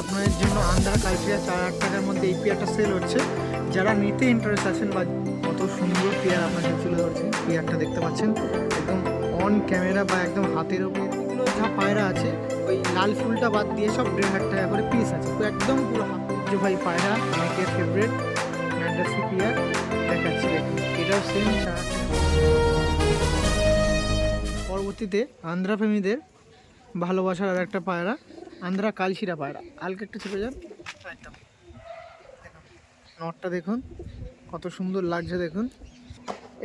আপনাদের জন্য আন্ধ্রা কালচিরা চার হাজার টাকার মধ্যে এই পেয়ারটা সেল হচ্ছে। যারা নিতে ইন্টারেস্ট আছেন বা কত সুন্দর পেয়ার আপনার সাথে তুলে ধরছেন, পেয়ারটা দেখতে পাচ্ছেন, একদম অন ক্যামেরা বা একদম হাতের ওপরে যা পায়রা আছে, ওই লাল ফুলটা বাদ দিয়ে সব দেড় হাজার টাকা করে পিস আছে। তো একদম পুরো হাত যে ভাই পায়রা, অনেকের ফেভারেট ম্যান্ডাসি পেয়ার, দেখাচ্ছি এটাও সেম পরবর্তীতে আন্ধ্রা প্রেমীদের ভালোবাসার আর একটা পায়রা আন্ধ্রা কালশিরা পায়রা। হালকা একটু ছেপে যান। একদম। দেখুন নটটা দেখুন কত সুন্দর লাগছে দেখুন।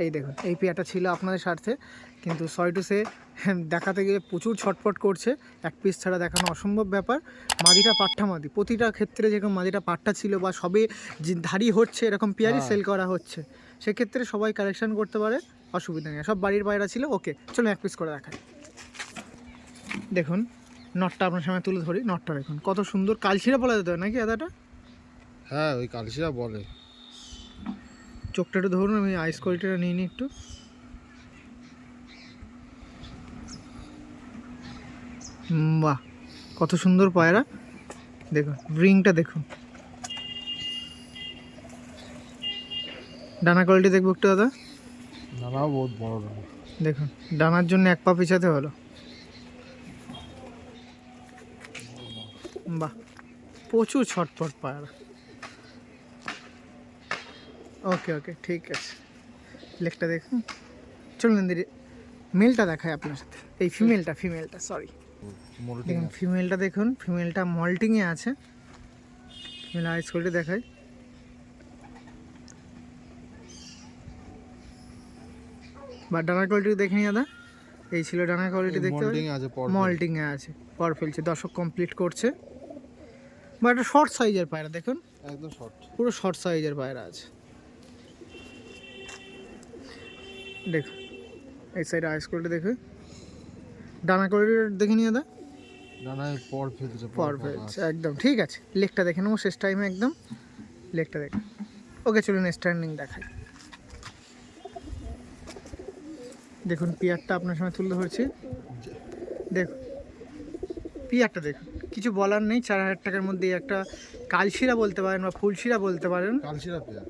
এই দেখুন এই পেয়ারটা ছিল আপনাদের স্বার্থে কিন্তু সরি টু সে দেখাতে গিয়ে প্রচুর ছটফট করছে। এক পিস ছাড়া দেখানো অসম্ভব ব্যাপার। মাদিটা পাট্টা মাদি। প্রতিটা ক্ষেত্রে যেরকম মাদিটা পাট্টা ছিল বা সবে যে ধারি হচ্ছে এরকম পেয়ারই সেল করা হচ্ছে। সেক্ষেত্রে সবাই কালেকশন করতে পারে অসুবিধা নেই। সব বাড়ির পায়রা ছিল ওকে চলুন এক পিস করে দেখাই। দেখুন নটটা আপনার সামনে তুলে ধরি নটটা দেখুন। কত সুন্দর কালশিরা বলা যেত নাকি আদাটা? হ্যাঁ ওই কালসিরা বলে। চোখটা একটু ধরুন আমি আইস কোয়ালিটিটা নিয়ে নিই একটু। বাহ কত সুন্দর পায়রা। দেখুন রিংটা দেখুন। ডানা কোয়ালিটি দেখব একটু দাদা? বহুত বড় দেখুন ডানার জন্য এক পা পিছাতে হলো। বাহ প্রচুর ছটফট পায়রা ওকে ওকে ঠিক আছে। লেকটা দেখুন। চলুন দিদি মেলটা দেখায় আপনার সাথে। এই ফিমেলটা ফিমেলটা সরি দেখুন ফিমেলটা দেখুন ফিমেলটা মল্টিংয়ে আছে। ফিমেল আইস করে দেখায় বা ডানা কোয়ালিটি দেখে নিয়ে দাদা। এই ছিল ডানা কোয়ালিটি দেখতে মোল্ডিং আছে মল্টিংয়ে আছে পর ফেলছে দর্শক কমপ্লিট করছে। বা একটা শর্ট সাইজের পায়রা দেখুন। একদম শর্ট পুরো শর্ট সাইজের পায়রা আছে। দেখুন এই সাইডে আইস কোয়ালিটি দেখুন। ডানা কোয়ালিটি দেখে নিয়ে দা নানায় পর ফেলছে পারফেক্ট একদম ঠিক আছে। লেকটা দেখে নেব শেষ টাইমে একদম। লেকটা দেখে ওকে চলুন স্ট্যান্ডিং দেখাই। দেখুন পিয়ারটা আপনার সময় তুলে ধরছি। দেখুন পিয়ারটা দেখুন। কিছু বলার নেই চার হাজার টাকার মধ্যে একটা কালশিরা বলতে পারেন বা ফুলশিরা বলতে পারেন। পেয়ার।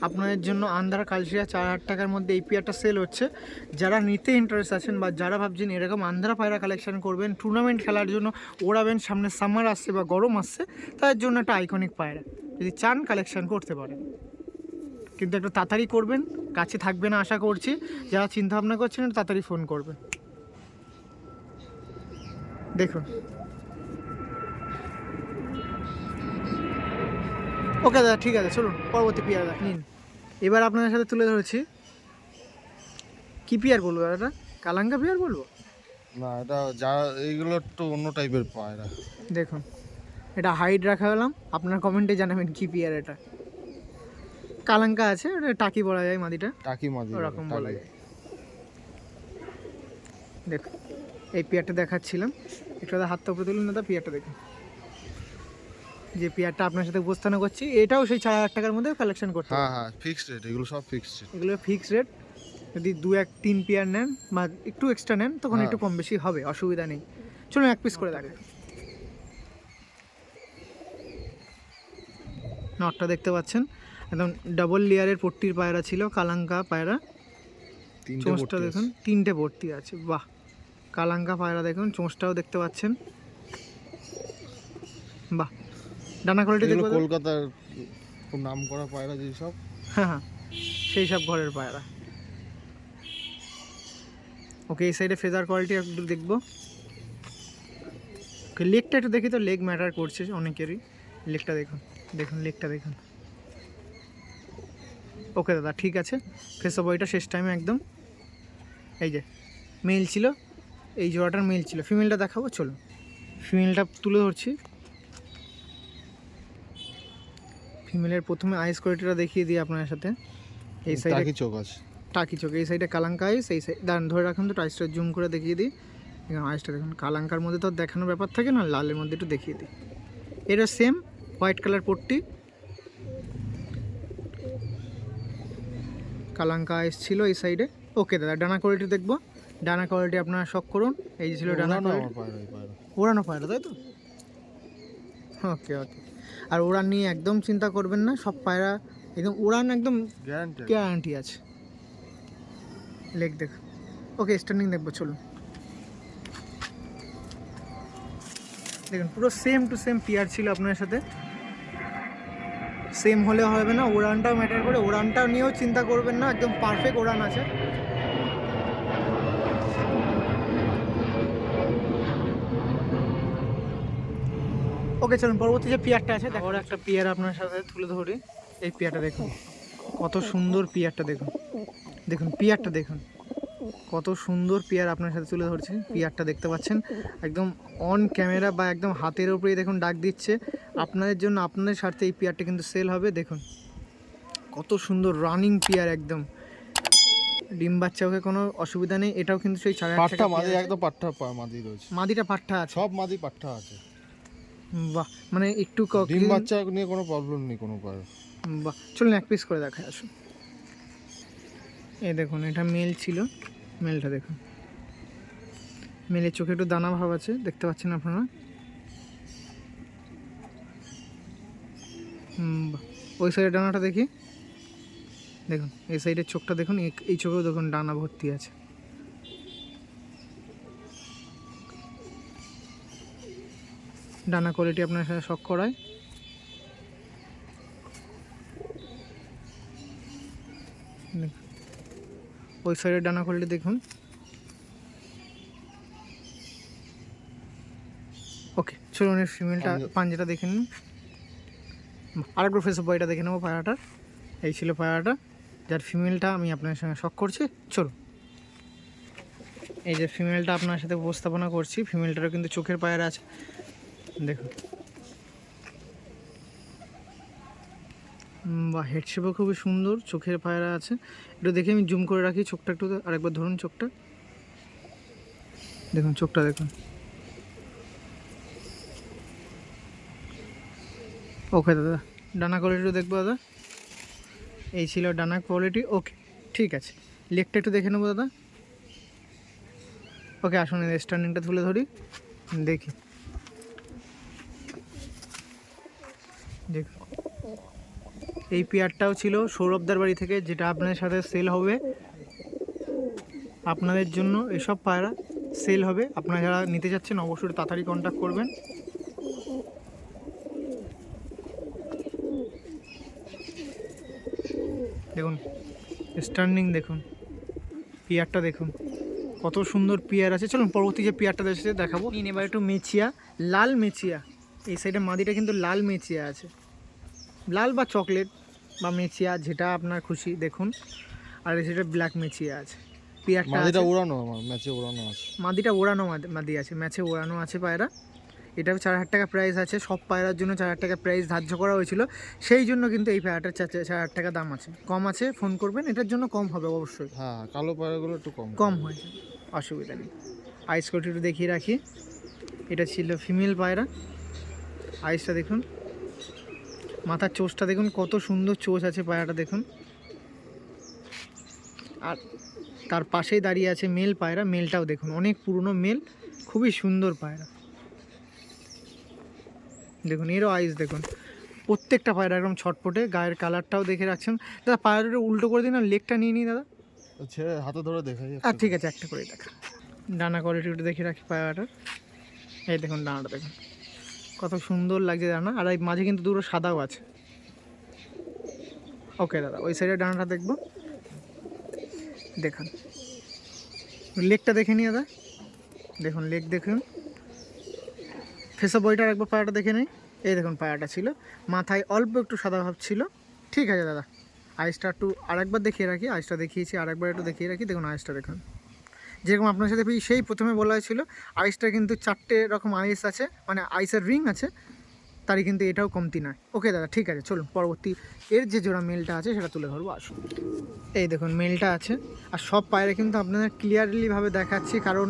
আপনাদের জন্য আন্ধ্রা কালশিরা চার হাজার টাকার মধ্যে এই পেয়ারটা সেল হচ্ছে। যারা নিতে ইন্টারেস্ট আছেন বা যারা ভাবছেন এরকম আন্ধ্রা পায়রা কালেকশন করবেন টুর্নামেন্ট খেলার জন্য ওড়াবেন সামনে সামার আসছে বা গরম আসছে তাদের জন্য একটা আইকনিক পায়রা। যদি চান কালেকশন করতে পারেন। কিন্তু একটু তাড়াতাড়ি করবেন কাছে থাকবে না আশা করছি। যারা চিন্তা ভাবনা করছেন একটু তাড়াতাড়ি ফোন করবেন। দেখুন। ওকে দাদা ঠিক আছে চলুন পরবর্তী পিয়ার নিন। এবার আপনাদের সাথে তুলে ধরেছি। কি পিয়ার বলব দাদা কালাঙ্গা পিয়ার বলব? না এটা যা এইগুলো একটু অন্য টাইপের পায়রা দেখুন এটা হাইট রাখা হলাম। আপনার কমেন্টে জানাবেন কি পিয়ার এটা। কালাঙ্কা আছে ওটা টাকি বলা যায় মাদিটা। টাকি মাঝি ওরকম বলা যায়। দেখুন। এই পেয়ারটা দেখাচ্ছিলাম। একটু দাদা হাতটা উপরে তুলুন দাদা পেয়ারটা দেখুন। যে পেয়ারটা আপনার সাথে উপস্থান করছি এটাও সেই চার হাজার টাকার মধ্যে কালেকশন করতে হ্যাঁ হ্যাঁ ফিক্সড রেট এগুলো সব ফিক্সড রেট এগুলো ফিক্সড রেট যদি দু এক তিন পেয়ার নেন বা একটু এক্সট্রা নেন তখন হ্যাঁ। একটু কম বেশি হবে অসুবিধা নেই। চলুন এক পিস করে দেখেন নটটা দেখতে পাচ্ছেন একদম ডাবল লেয়ারের পট্টির পায়রা ছিল কালাঙ্কা পায়রা। তিনটে চোঁচটা দেখুন তিনটে ভর্তি আছে বাহ! কালাঙ্কা পায়রা দেখুন চোঁচটাও দেখতে পাচ্ছেন। বাহ ডানা কোয়ালিটি দেখুন কলকাতার খুব নাম করা পায়রা যে সব। হ্যাঁ হ্যাঁ সেই সব ঘরের পায়রা। ওকে এই সাইডে ফেদার কোয়ালিটি একটু দেখব। ওকে লেগটা একটু দেখি তো লেগ ম্যাটার করছে অনেকেরই। লেগটা দেখুন দেখুন লেগটা দেখুন। ওকে দাদা ঠিক আছে। ফেস বইটা শেষ টাইমে একদম। এই যে মেল ছিল। এই জোড়াটার মেল ছিল। ফিমেলটা দেখাবো চলো। ফিমেলটা তুলে ধরছি। ফিমেলের প্রথমে আইস কোয়ালিটিটা দেখিয়ে দিই আপনার সাথে। এই সাইডে টাকি চোখ আছে। টাকি চোখ। এই সাইডে কালাঙ্কা আইস এই সাইড দাঁড়ান ধরে রাখুন তো আইসটা জুম করে দেখিয়ে দিই। এখানে আইসটা দেখুন কালাঙ্কার মধ্যে তো আর দেখানোর ব্যাপার থাকে না লালের মধ্যে একটু দেখিয়ে দিই। এটা সেম হোয়াইট কালার পট্টি। কালাঙ্কা আইস ছিল এই সাইডে ওকে দাদা ডানা কোয়ালিটি দেখব। ডানা কোয়ালিটি আপনারা শখ করুন। এই যে ছিল ডানা কোয়ালিটি পায়রা ওড়ানো পায়রা তাই তো? ওকে ওকে আর উড়ান নিয়ে একদম চিন্তা করবেন না সব পায়রা একদম উড়ান একদম গ্যারান্টি গ্যারান্টি আছে। লেগ দেখ। ওকে স্ট্যান্ডিং দেখব চলুন। দেখুন পুরো সেম টু সেম পিয়ার ছিল আপনার সাথে। সেম হলে হবে না উড়ানটাও ম্যাটার করে উড়ানটাও নিয়েও চিন্তা করবেন না একদম পারফেক্ট উড়ান আছে। ওকে চলুন পরবর্তী যে পিয়ারটা আছে দেখো। একটা পিয়ার আপনার সাথে তুলে ধরি। এই পিয়ারটা দেখুন কত সুন্দর পিয়ারটা দেখুন। দেখুন পিয়ারটা দেখুন। কত সুন্দর পিয়ার আপনার সাথে তুলে ধরছে। পিয়ারটা দেখতে পাচ্ছেন একদম অন ক্যামেরা বা একদম হাতের উপরেই দেখুন ডাক দিচ্ছে। আপনাদের জন্য আপনাদের স্বার্থে এই পিয়ারটা কিন্তু সেল হবে। দেখুন কত সুন্দর রানিং পিয়ার একদম। ডিম বাচ্চা ওকে কোনো অসুবিধা নেই। এটাও কিন্তু সেই পাট্টা মাদি একদম পাট্টা পা- মাদি রয়েছে। মাদিটা পাঠা আছে। সব মাদি পাট্টা আছে। বাহ মানে একটু ডিম বাচ্চা নিয়ে কোনো প্রবলেম নেই কোনো পারে বাহ চলুন এক পিস করে দেখায় আসুন। এই দেখুন এটা মেল ছিল। মেলটা দেখুন। মেলের চোখে একটু দানা ভাব আছে দেখতে পাচ্ছেন আপনারা। ওই সাইডের ডানাটা দেখি। দেখুন এই সাইডের চোখটা দেখুন এই- এই চোখেও দেখুন ডানা ভর্তি আছে। ডানা কোয়ালিটি আপনার সাথে শখ করায়। ওই সাইডের ডানা কোয়ালিটি দেখুন। ওকে চলুন এর ফিমেলটা পাঞ্জা- পাঞ্জাটা দেখে নিন। আরেকবার ফেস বয়টা দেখে নেব পায়রাটার। এই ছিল পায়রাটা। যার ফিমেলটা আমি আপনার সঙ্গে শখ করছি। চলুন। এই যে ফিমেলটা আপনার সাথে উপস্থাপনা করছি ফিমেলটারও কিন্তু চোখের পায়রা আছে। উম, বা হেড শেপও খুবই সুন্দর চোখের পায়রা আছে। একটু দেখে আমি জুম করে রাখি চোখটা একটু আরেকবার ধরুন চোখটা। দেখুন চোখটা দেখুন। ওকে দাদা ডানা কোয়ালিটিও দেখব দাদা। এই ছিল ডানা কোয়ালিটি ওকে ঠিক আছে। লেগটা একটু দেখে নেব দাদা। ওকে আসুন স্ট্যান্ডিংটা তুলে ধরি। দেখি। এই পেয়ারটাও ছিল সৌরভদার বাড়ি থেকে, যেটা আপনাদের সাথে সেল হবে। আপনাদের জন্য এসব পায়রা সেল হবে। আপনারা যারা নিতে যাচ্ছেন, অবশ্যই তাড়াতাড়ি কন্ট্যাক্ট করবেন। দেখুন স্ট্যান্ডিং দেখুন। পিয়ারটা দেখুন, কত সুন্দর পিয়ার আছে। চলুন, পরবর্তী যে পিয়ারটা দেখাবো। এবার একটু মেচিয়া, লাল মেচিয়া। এই সাইডে মাদিটা কিন্তু লাল মেচিয়া আছে। লাল বা চকলেট বা মেচিয়া যেটা আপনার খুশি দেখুন। আর এই সাইডে ব্ল্যাক মেচিয়া আছে। পিয়ারটা মাদিটা আমার ম্যাচে উড়ানো আছে। মাদিটা ওড়ানো মাদি- আছে ম্যাচে ওড়ানো আছে পায়রা। এটাও চার হাজার টাকা প্রাইস আছে সব পায়রার জন্য চার হাজার টাকা প্রাইস ধার্য করা হয়েছিল। সেই জন্য কিন্তু এই পায়রাটার চার চার হাজার টাকা দাম আছে। কম আছে ফোন করবেন এটার জন্য কম হবে অবশ্যই। হ্যাঁ কালো পায়রাগুলো একটু কম। কম হয়েছে অসুবিধা নেই। আইস কোটি একটু দেখিয়ে রাখি। এটা ছিল ফিমেল পায়রা। আইসটা দেখুন। মাথার চোচটা দেখুন কত সুন্দর চোচ আছে পায়রাটা দেখুন। আর তার পাশেই দাঁড়িয়ে আছে মেল পায়রা মেলটাও দেখুন অনেক পুরনো মেল খুবই সুন্দর পায়রা। দেখুন এরও আইস দেখুন। প্রত্যেকটা পায়রা একদম ছটপটে গায়ের কালারটাও দেখে রাখছেন। দাদা পায়রাটা উল্টো করে দিন আর লেগটা নিয়ে নিই দাদা। ছেড়ে হাতে ধরে দেখাই আর ঠিক আছে একটা করে দেখা। ডানা কোয়ালিটি দেখে রাখি পায়রাটার। এই দেখুন ডানাটা দেখুন। কত সুন্দর লাগছে ডানা আর এই মাঝে কিন্তু দুটো সাদাও আছে। ওকে দাদা, ওই সাইডে ডানাটা দেখব। দেখুন। লেকটা দেখে নিই দাদা। দেখুন, লেক দেখুন। ফেসা বইটার একবার পায়াটা দেখে নেই। এই দেখুন পায়াটা ছিল। মাথায় অল্প একটু সাদা ভাব ছিল। ঠিক আছে, দাদা। আইসটা একটু আরেকবার দেখিয়ে রাখি। আইসটা দেখিয়েছি, আরেকবার একটু দেখিয়ে রাখি। দেখুন আইসটা দেখুন। যেরকম আপনার সাথে সেই প্রথমে বলা হয়েছিল। আইসটা কিন্তু চারটে রকম আইস আছে মানে আইসের রিং আছে, তারই কিন্তু এটাও কমতি নয়। ওকে দাদা, ঠিক আছে, চলুন পরবর্তী, এর যে জোড়া মেলটা আছে সেটা তুলে ধরবো, আসুন। এই দেখুন, মেলটা আছে, আর সব পায়রা কিন্তু আপনাদের ক্লিয়ারলিভাবে দেখাচ্ছি, কারণ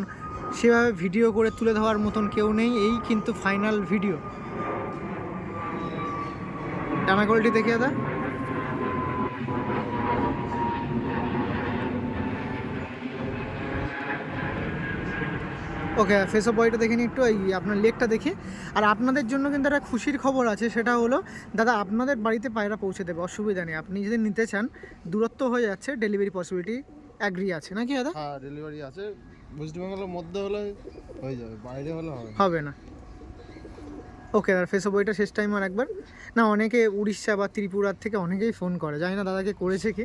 সেভাবে ভিডিও করে তুলে ধরার মতন কেউ নেই, এই কিন্তু ফাইনাল ভিডিও ডানা কোয়ালিটি দেখে দাদা। ওকে ফেস অফ বডিটা দেখে নিই একটু এই আপনার লেগটা দেখি। আর আপনাদের জন্য কিন্তু একটা খুশির খবর আছে সেটা হলো দাদা আপনাদের বাড়িতে পায়রা পৌঁছে দেবে অসুবিধা নেই। আপনি যদি নিতে চান দূরত্ব হয়ে যাচ্ছে ডেলিভারি পসিবিলিটি অ্যাগ্রি আছে। নাকি দাদা? হ্যাঁ ডেলিভারি আছে। ওয়েস্ট বেঙ্গলের মধ্যে হলে হয়ে যাবে বাইরে হলে হবে না। ওকে দাদা ফেস অফ বইটা শেষ টাইম আর একবার। না অনেকে উড়িষ্যা বা ত্রিপুরার থেকে অনেকেই ফোন করে। জানি না দাদাকে করেছে কি।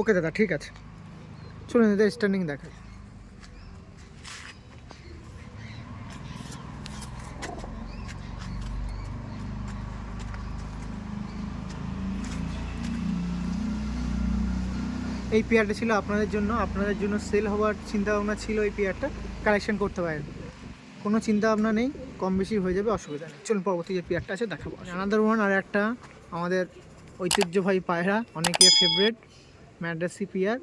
ওকে দাদা ঠিক আছে। চলুন দাদা স্ট্যান্ডিং দেখাই। এই পেয়ারটা ছিল আপনাদের জন্য। আপনাদের জন্য সেল হওয়ার চিন্তা ভাবনা ছিল এই পেয়ারটা কালেকশন করতে পারেন। কোনো চিন্তা ভাবনা নেই। কম বেশি হয়ে যাবে অসুবিধা নেই। চলুন পরবর্তী যে পেয়ারটা আছে দেখাবো। আনাদার ওয়ান আর একটা আমাদের ঐতিহ্যবাহী পায়রা অনেকের ফেভারেট ম্যাড্রাসি পেয়ার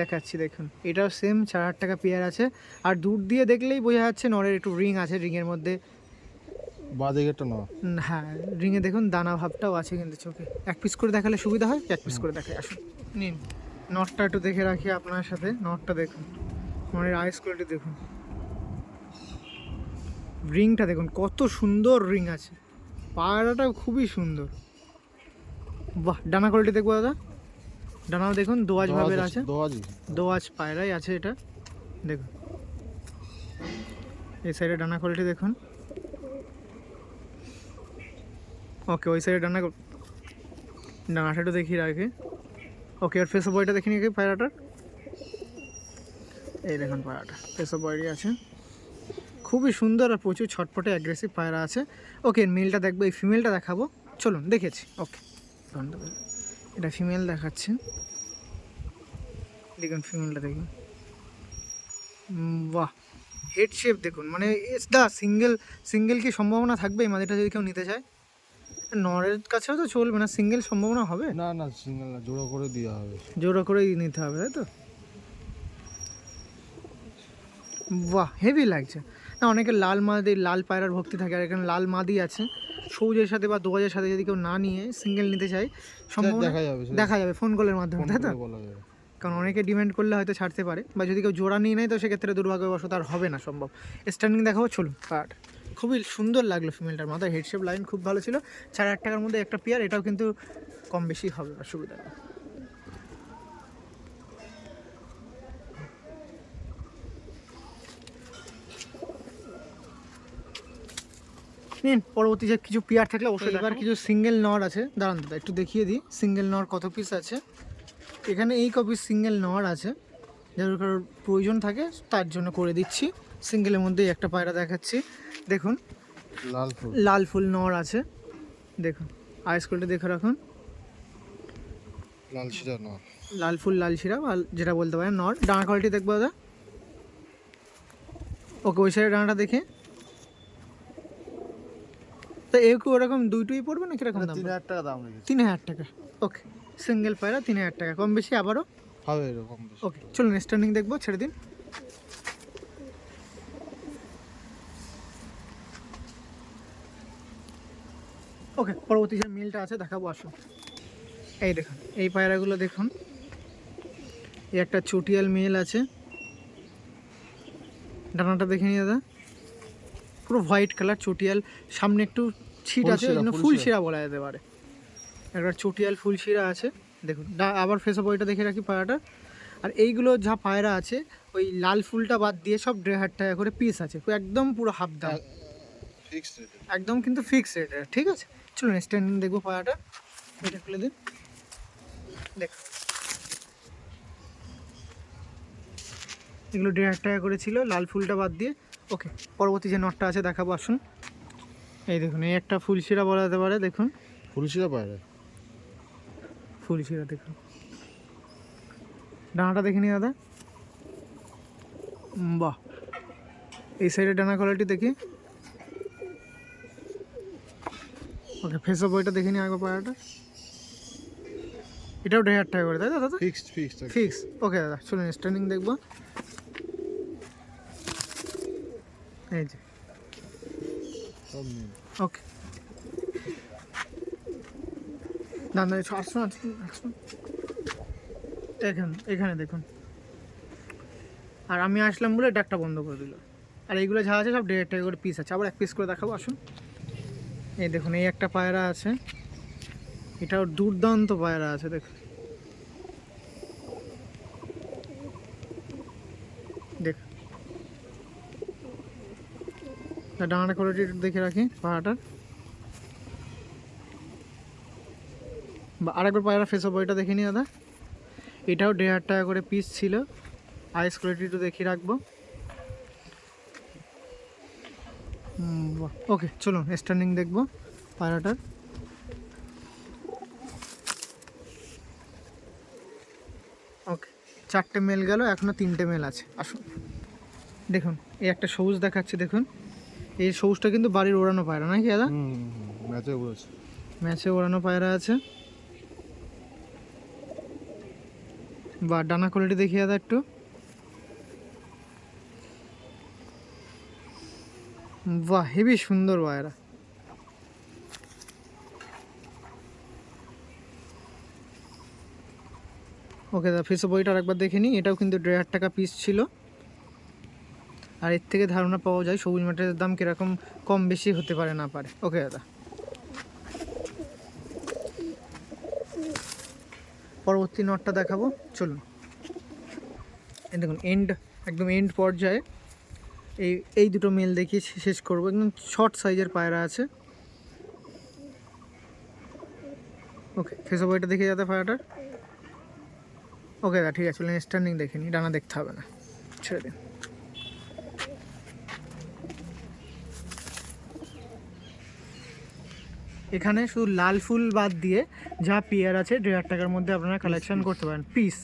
দেখাচ্ছি দেখুন। এটাও সেম চার হাজার টাকা পেয়ার আছে। আর দূর দিয়ে দেখলেই বোঝা যাচ্ছে নরের একটু রিং আছে রিংয়ের মধ্যে। না হ্যাঁ রিংয়ে দেখুন দানা ভাবটাও আছে কিন্তু চোখে। এক পিস করে দেখালে সুবিধা হয় এক পিস করে দেখাই আসুন। নিন। নটটা একটু দেখে রাখি আপনার সাথে নটটা দেখুন। মনের আইস কোয়ালিটি দেখুন। রিংটা দেখুন কত সুন্দর রিং আছে। পায়রাটা খুবই সুন্দর। বাহ ডানা কোয়ালিটি দেখব দাদা? ডানাও দেখুন দোয়াজ ভাবের আছে দোয়াজি দোয়াজ পায়রাই আছে এটা। দেখুন। এই সাইডে ডানা কোয়ালিটি দেখুন। ওকে ওই সাইডে ডানা ডানাটা একটু দেখি রাখে। ওকে, আর ফেস বয়টা দেখে নিয়ে পায়রাটার এই দেখুন পায়রাটা ফেস বয়টি আছে। খুবই সুন্দর আর প্রচুর ছটপটে অ্যাগ্রেসিভ পায়রা আছে। ওকে মেলটা দেখব, এই ফিমেলটা দেখাবো। চলুন, দেখেছি। ওকে এটা ফিমেল দেখাচ্ছে। দেখুন ফিমেলটা দেখুন। বাহ হেড শেপ দেখুন। মানে দা সিঙ্গেল সিঙ্গেল কি সম্ভাবনা থাকবে এই মাদিটা যদি কেউ নিতে চায়। নরের কাছেও তো চলবে না সিঙ্গেল সম্ভাবনা হবে? না না সিঙ্গেল না জোড়ো করে দেওয়া হবে। জোড়া করেই নিতে হবে তাই তো? বাহ হেভি লাগছে। না অনেকে লাল মাদি লাল পায়রার ভক্তি থাকে আর এখানে লাল মাদি আছে। সবুজের সাথে বা দোয়াজের সাথে যদি কেউ না নিয়ে সিঙ্গেল নিতে চায় সম্ভাবনা দেখা যাবে দেখা যাবে ফোন কলের মাধ্যমে তাই তো? কারণ অনেকে ডিমান্ড করলে হয়তো ছাড়তে পারে বা যদি কেউ জোড়া নিয়ে নেয় তো সেক্ষেত্রে দুর্ভাগ্যবশত আর হবে না সম্ভব। স্ট্যান্ডিং দেখাবো চলুন পার্ট খুবই সুন্দর লাগল ফিমেলটার মাথায় হেডশেপ লাইন খুব ভালো ছিল। চার হাজার টাকার মধ্যে একটা পেয়ার এটাও কিন্তু কম বেশি হবে অসুবিধা নেই। নিন পরবর্তী যে কিছু পেয়ার থাকলে অবশ্যই এবার কিছু সিঙ্গেল নর আছে দাঁড়ান দাদা একটু দেখিয়ে দিই। সিঙ্গেল নর কত পিস আছে? এখানে এই কপি সিঙ্গেল নর আছে যার কারোর প্রয়োজন থাকে তার জন্য করে দিচ্ছি। সিঙ্গেলের মধ্যেই একটা পায়রা দেখাচ্ছি। দেখুন লাল ফুল। লাল ফুল নর আছে। দেখুন আইস কোয়ালিটি দেখে রাখুন। লাল শিরা না লাল ফুল লাল শিরা বা যেটা বলতে পারেন নর। ডানা কোয়ালিটি দেখব দাদা। ওকে ওই সাইডে ডানাটা দেখে। তো এও কি ওরকম দুইটুই পড়বে না কীরকম দাম তিন হাজার টাকা দাম তিন হাজার টাকা। ওকে সিঙ্গেল পায়রা তিন হাজার টাকা। কম বেশি আবারও? হবে এরকম বেশি। ওকে চলুন স্ট্যান্ডিং দেখব ছেড়ে দিন। ওকে পরবর্তী যে মিলটা আছে দেখাবো আসুন এই দেখুন এই পায়রাগুলো দেখুন। এই একটা চটিয়াল মেল আছে। ডানাটা দেখে নিয়ে দাদা। পুরো হোয়াইট কালার চটিয়াল। সামনে একটু ছিট আছে শিরা, ওই জন্য ফুল শিরা। বলা যেতে পারে। একটা চটিয়াল ফুল শিরা আছে। দেখুন আবার ফেসে বইটা দেখে রাখি পায়রাটা। আর এইগুলো যা পায়রা আছে ওই লাল ফুলটা বাদ দিয়ে সব দেড় হাজার টাকা করে পিস আছে একদম পুরো হাফ দাম। ফিক্সড রেট একদম কিন্তু ফিক্স রেট ঠিক আছে? চলুন স্ট্যান্ডিং দেখব পায়রাটা এটা খুলে দিন। দেখ। এগুলো দেড় হাজার টাকা করে ছিল লাল ফুলটা বাদ দিয়ে। ওকে পরবর্তী যে নটটা আছে দেখাবো আসুন। এই দেখুন এই একটা ফুল শিরা বলা যেতে পারে দেখুন। ফুল শিরা পায়রা ফুল শিরা দেখুন। ডানাটা দেখে নি দাদা। বাহ। এই সাইডে ডানা কোয়ালিটি দেখি। ওকে ফেস অফ বইটা দেখে নি আগে পায়াটা। এটাও দেড় হাজার টাকা করে তাই দাদা? ফিক্সড ফিক্সড ফিক্স ওকে দাদা চলুন স্ট্যান্ডিং দেখব। এই যে। ওকে না না আসুন আসুন আসুন। এখানে এখানে দেখুন। আর আমি আসলাম বলে ডাকটা বন্ধ করে দিল। আর এইগুলো যা আছে সব দেড় টাকা করে পিস আছে। আবার এক পিস করে দেখাবো আসুন। এই দেখুন, এই একটা পায়রা আছে। এটাও দুর্দান্ত পায়রা আছে দেখুন দেখ। ডাঙাটা কোয়ালিটি দেখে রাখি পায়রাটার। বা আরেকবার পায়রা ফেস বইটা দেখে নি দাদা? এটাও দেড় হাজার টাকা করে পিস ছিল। আইস কোয়ালিটি একটু দেখিয়ে রাখব। ওকে চলুন স্ট্যান্ডিং দেখব পায়রাটার ওকে চারটে মেল গেল এখনও তিনটে মেল আছে আসুন। দেখুন এই একটা সবুজ দেখাচ্ছে দেখুন। এই সবুজটা কিন্তু বাড়ির ওড়ানো পায়রা নাকি দাদা? ম্যাচে উড়েছে ম্যাচে ওড়ানো পায়রা আছে। বা ডানা কোয়ালিটি দেখি দাদা একটু। বাহ হেভি সুন্দর পায়রা ওকে দাদা ফেসে বইটা একবার দেখে নিই। এটাও কিন্তু দেড় হাজার টাকা পিস ছিল। আর এর থেকে ধারণা পাওয়া যায় সবুজ মাঠের দাম কীরকম কম বেশি হতে পারে না পারে। ওকে দাদা। পরবর্তী নটটা দেখাবো। চলুন। দেখুন এন্ড একদম এন্ড পর্যায়ে। এই এই দুটো মেল দেখিয়ে শেষ করব। একদম শর্ট সাইজের পায়রা আছে। ওকে ফেসো বইটা দেখে যাতে পায়রাটার ওকে দা ঠিক আছে স্ট্যান্ডিং দেখে নি ডানা দেখতে হবে না। ছেড়ে দিন। এখানে শুধু লাল ফুল বাদ দিয়ে যা পেয়ার আছে দেড় হাজার টাকার মধ্যে আপনারা কালেকশন করতে পারেন। পিস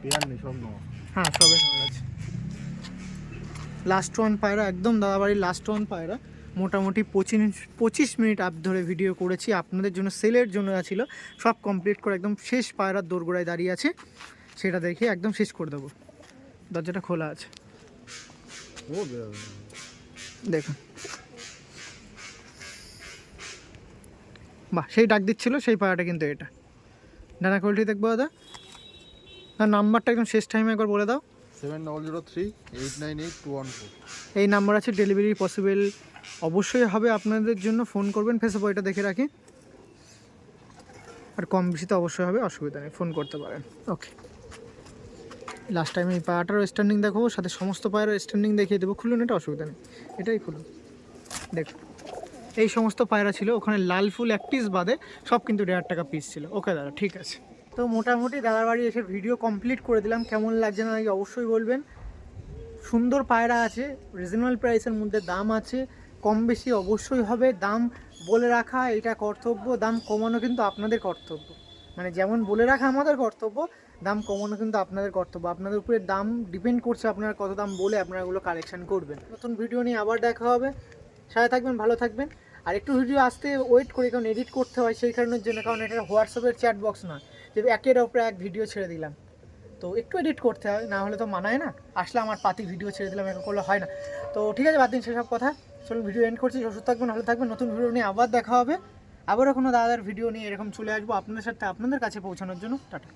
পেয়ার নেই সব হ্যাঁ সবে নেওয়া আছে। লাস্ট ওয়ান পায়রা, একদম দাদাবাড়ির লাস্ট ওয়ান পায়রা। মোটামুটি পঁচিশ পঁচিশ মিনিট আপ ধরে ভিডিও করেছি, আপনাদের জন্য সেলের জন্য যা ছিল, সব কমপ্লিট করে একদম শেষ পায়রার দোরগোড়ায় দাঁড়িয়ে আছে। সেটা দেখে একদম শেষ করে দেবো। দরজাটা খোলা আছে। দেখুন। বাহ, সেই ডাক দিচ্ছিল, সেই পায়রাটা কিন্তু এটা। ডানা কোয়ালিটি দেখব, দাদা। না নাম্বারটা একদম শেষ টাইমে একবার বলে দাও। Seven zero three eight nine eight two one four এই নাম্বার আছে ডেলিভারি পসিবল অবশ্যই হবে, আপনাদের জন্য ফোন করবেন ফেসে বইটা দেখে রাখি। আর কম বেশি তো অবশ্যই হবে, অসুবিধা নেই ফোন করতে পারেন। ওকে লাস্ট টাইম এই পায়াটারও স্ট্যান্ডিং দেখাবো, সাথে সমস্ত পায়ের স্ট্যান্ডিং দেখিয়ে দেবো, খুলুন, এটা অসুবিধা নেই, এটাই খুলুন। দেখুন এই সমস্ত পায়রা ছিল, ওখানে লাল ফুল এক পিস বাদে সব কিন্তু দেড় টাকা পিস ছিল। ওকে দাদা, ঠিক আছে। তো মোটামুটি দাদার বাড়ি এসে ভিডিও কমপ্লিট করে দিলাম। কেমন লাগছে না নাকি অবশ্যই বলবেন। সুন্দর পায়রা আছে রিজনেবল প্রাইসের মধ্যে দাম আছে, কম বেশি অবশ্যই হবে। দাম বলে রাখা এটা কর্তব্য, দাম কমানো কিন্তু আপনাদের কর্তব্য। মানে যেমন বলে রাখা আমাদের কর্তব্য, দাম কমানো কিন্তু আপনাদের কর্তব্য। আপনাদের উপরে দাম ডিপেন্ড করছে আপনারা কত দাম বলে আপনারা এগুলো কালেকশন করবেন। নতুন ভিডিও নিয়ে আবার দেখা হবে। সাথে থাকবেন, ভালো থাকবেন। আর একটু ভিডিও আসতে ওয়েট করি, কারণ এডিট করতে হয় সেই কারণের জন্য, কারণ এটা হোয়াটসঅ্যাপের চ্যাট বক্স না একের ওপরে এক ভিডিও ছেড়ে দিলাম, তো একটু এডিট করতে হয়, না হলে তো মানায় না। আসলে আমার পাতি ভিডিও ছেড়ে দিলাম, এরকম করলে হয় না। তো ঠিক আছে, বাদ দিন সেসব কথা। চলুন ভিডিও এন্ড করছি ওষুধ থাকবেন, ভালো থাকবেন। নতুন ভিডিও নিয়ে আবার দেখা হবে। আবারও কোনো দাদার ভিডিও নিয়ে এরকম চলে আসব আপনাদের সাথে, আপনাদের কাছে পৌঁছানোর জন্য। টাটা।